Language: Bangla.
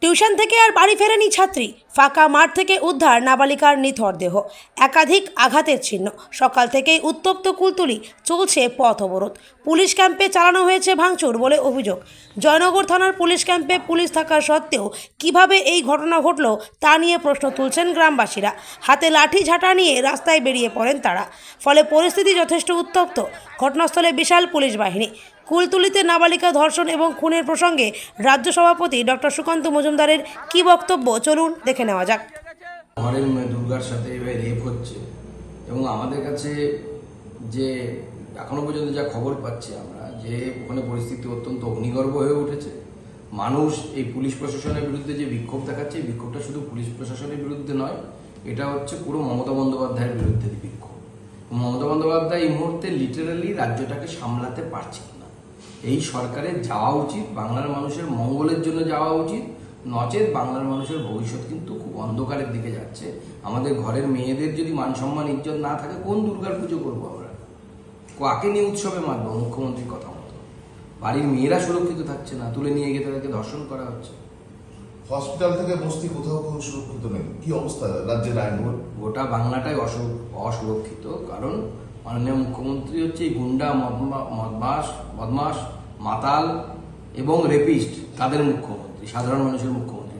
টিউশন থেকে আর বাড়ি ফেরেনি ছাত্রী। ফাঁকা মাঠ থেকে উদ্ধার নাবালিকার নিথর দেহ। একাধিক আঘাতের চিহ্ন। সকাল থেকেই উত্তপ্ত কুলতুলি চলছে পথ অবরোধ। পুলিশ ক্যাম্পে চালানো হয়েছে ভাঙচুর বলে অভিযোগ। জয়নগর থানার পুলিশ ক্যাম্পে পুলিশ থাকা সত্ত্বেও কীভাবে এই ঘটনা ঘটল তা নিয়ে প্রশ্ন তুলছেন গ্রামবাসীরা। হাতে লাঠি ঝাঁটা নিয়ে রাস্তায় বেরিয়ে পড়েন তারা। ফলে পরিস্থিতি যথেষ্ট উত্তপ্ত। ঘটনাস্থলে বিশাল পুলিশ বাহিনী। কুলতুলিতে নাবালিকা ধর্ষণ এবং খুনের প্রসঙ্গে রাজ্য সভাপতি ডক্টর সুকান্ত মজুমদারের কী বক্তব্য? চলুন দেখে নেওয়া যাক। ঘরের দুর্গার সাথে এভাবে রেপ হচ্ছে এবং আমাদের কাছে যে এখনও পর্যন্ত যা খবর পাচ্ছি আমরা, যে ওখানে পরিস্থিতি অত্যন্ত অগ্নিগর্ভ হয়ে উঠেছে। মানুষ এই পুলিশ প্রশাসনের বিরুদ্ধে যে বিক্ষোভ দেখাচ্ছে, এই বিক্ষোভটা শুধু পুলিশ প্রশাসনের বিরুদ্ধে নয়, এটা হচ্ছে পুরো মমতা বন্দ্যোপাধ্যায়ের বিরুদ্ধে বিক্ষোভ। মমতা বন্দ্যোপাধ্যায় এই মুহূর্তে লিটারালি রাজ্যটাকে সামলাতে পারছেন না? এই সরকারের যাওয়া উচিত বাংলার মানুষের মঙ্গলের জন্য যাওয়া উচিত। নচেত বাংলার মানুষের ভবিষ্যৎ কিন্তু খুব অন্ধকারের দিকে যাচ্ছে। আমাদের ঘরের মেয়েদের যদি মান সম্মান ইজ্জত না থাকে কোন দুর্গার পুজো করব আমরা? কাকে নিয়ে উৎসবে মানবো মুখ্যমন্ত্রীর কথা মতো। বাড়ির মেয়েরা সুরক্ষিত থাকছে না তুলে নিয়ে গিয়ে তাদেরকে ধর্ষণ করা হচ্ছে। হসপিটাল থেকে বস্তি কোথাও কোনো সুরক্ষিত নেই। কি অবস্থা? রাজ্যের আইনগুলো? গোটা বাংলাটাই অসুরক্ষিত। কারণ মাননীয় মুখ্যমন্ত্রী হচ্ছে এই গুন্ডা, মদমা- মদমাস, বদমাস, মাতাল এবং রেপিস্ট, তাদের মুখ্যমন্ত্রী, সাধারণ মানুষের মুখ্যমন্ত্রী।